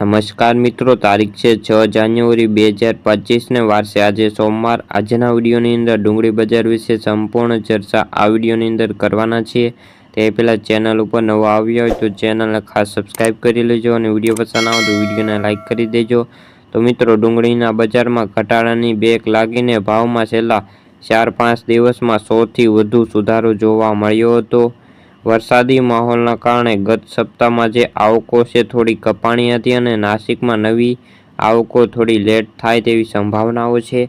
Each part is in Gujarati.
નમસ્કાર મિત્રો, તારીખ છે છ જાન્યુઆરી બે હજાર પચીસને વારસે આજે સોમવાર. આજના વિડીયોની અંદર ડુંગળી બજાર વિશે સંપૂર્ણ ચર્ચા આ વિડીયોની અંદર કરવાના છીએ. તે પહેલાં ચેનલ ઉપર નવા આવ્યો હોય તો ચેનલને ખાસ સબસ્ક્રાઈબ કરી લેજો અને વીડિયો પસંદ આવે તો વિડીયોને લાઇક કરી દેજો. તો મિત્રો, ડુંગળીના બજારમાં ઘટાડાની બેક લાગીને ભાવમાં છેલ્લા ચાર પાંચ દિવસમાં સૌથી વધુ સુધારો જોવા મળ્યો હતો. વરસાદી માહોલના કારણે ગત સપ્તાહમાં જે આવકો છે થોડી કપાણી હતી અને નાસિકમાં નવી આવકો થોડી લેટ થાય તેવી સંભાવનાઓ છે.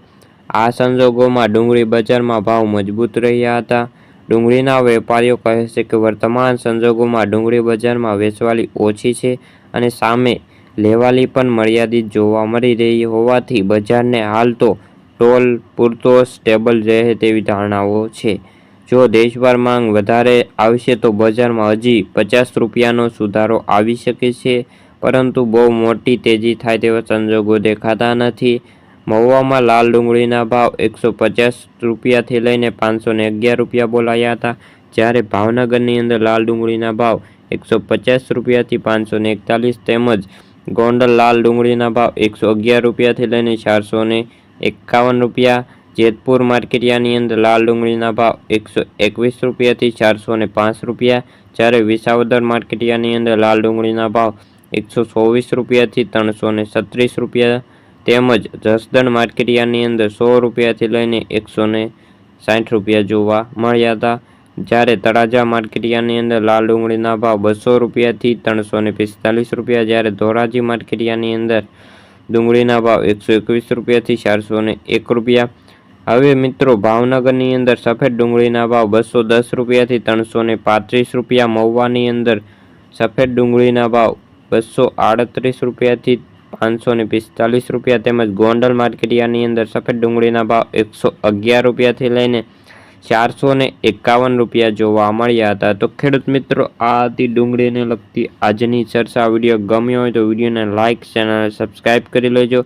આ સંજોગોમાં ડુંગળી બજારમાં ભાવ મજબૂત રહ્યા હતા. ડુંગળીના વેપારીઓ કહે છે કે વર્તમાન સંજોગોમાં ડુંગળી બજારમાં વેચવાલી ઓછી છે અને સામે લેવાલી પણ મર્યાદિત જોવા મળી રહી હોવાથી બજારને હાલ તો ટોલ પૂરતો સ્ટેબલ રહે તેવી ધારણાઓ છે. જો દેશભર માંગ વધારે આવશે તો બજારમાં હજી પચાસ રૂપિયાનો સુધારો આવી શકે છે. પરંતુ બહુ મોટી તેજી થાય તેવા સંજોગો દેખાતા નથી. મહુવામાં લાલ ડુંગળીના ભાવ એકસો પચાસ રૂપિયાથી લઈને પાંચસો ને અગિયાર રૂપિયા બોલાયા હતા. જ્યારે ભાવનગરની અંદર લાલ ડુંગળીના ભાવ એકસો પચાસ રૂપિયાથી પાંચસો ને એકતાલીસ તેમજ ગોંડલ લાલ ડુંગળીના ભાવ એકસો અગિયાર રૂપિયાથી લઈને ચારસો ને એકાવન રૂપિયા જેતપુર માર્કેટિયાની અંદર લાલ ડુંગળીના ભાવ એકસો એકવીસ રૂપિયાથી ચારસો ને પાંચ રૂપિયા, જ્યારે વિસાવદર માર્કેટિયાની અંદર લાલ ડુંગળીના ભાવ એકસો ચોવીસ રૂપિયાથી ત્રણસો ને છત્રીસ રૂપિયા, તેમજ જસદણ માર્કેટિયાની અંદર સો રૂપિયાથી લઈને એકસો ને સાઠ રૂપિયા જોવા મળ્યા હતા, જ્યારે તળાજા માર્કેટિયાની અંદર લાલ ડુંગળીના ભાવ બસો રૂપિયાથી ત્રણસો ને પિસ્તાલીસ રૂપિયા, જ્યારે ધોરાજી માર્કેટિયાની અંદર ડુંગળીના ભાવ એકસો એકવીસ રૂપિયાથી ચારસો ને એક રૂપિયા હવે મિત્રો, ભાવનગરની અંદર સફેદ ડુંગળીના ભાવ બસો દસ રૂપિયાથી ત્રણસો ને પાંત્રીસ રૂપિયા, મહુવાની અંદર સફેદ ડુંગળીના ભાવ બસો આડત્રીસ રૂપિયાથી પાંચસો ને પિસ્તાલીસ રૂપિયા તેમજ ગોંડલ માર્કેટિયાની અંદર સફેદ ડુંગળીના ભાવ એકસો અગિયાર રૂપિયાથી લઈને ચારસો ને એકાવન રૂપિયા જોવા મળ્યા હતા. તો ખેડૂત મિત્રો, આ હતી ડુંગળીને લગતી આજની ચર્ચા. વીડિયો ગમ્યો હોય તો વિડીયોને લાઇક ચેનલ સબસ્ક્રાઈબ કરી લેજો.